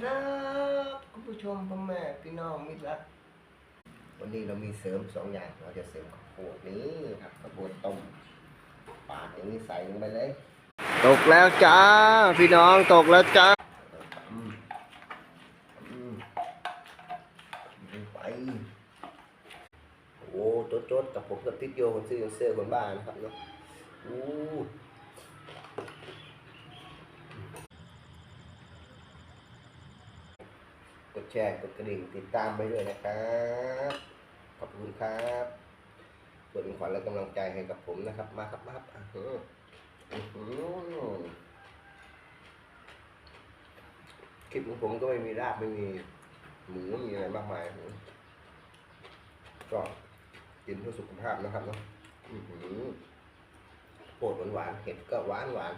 ครับคุณผู้ชมพ่อแม่พี่น้องมิตรรักวันนี้เรามีเสริมสองอย่าง เราจะเสริมข้าวโพดนี้ครับข้าวโพดต้มปาดอย่างนี้ใส่ลงไปเลย ตกแล้วจ้า พี่น้องตกแล้วจ้าไปโอ้โจดๆกับผมกับติดโยคนซื้อเสื้อคนบ้านนะครับเนาะอู้ กดแชร์ กดกระดิ่ง ติดตามไปด้วยนะครับ ขอบคุณครับเพื่อเป็นขวัญและกำลังใจให้กับผมนะครับ มาครับมาครับคลิปของผมก็ไม่มีรากไม่มีหมูมีอะไรมากมาย ก็กินเพื่อสุขภาพนะครับเนาะอื้อหือโปรดหวานเห็ดก็หวานหวาน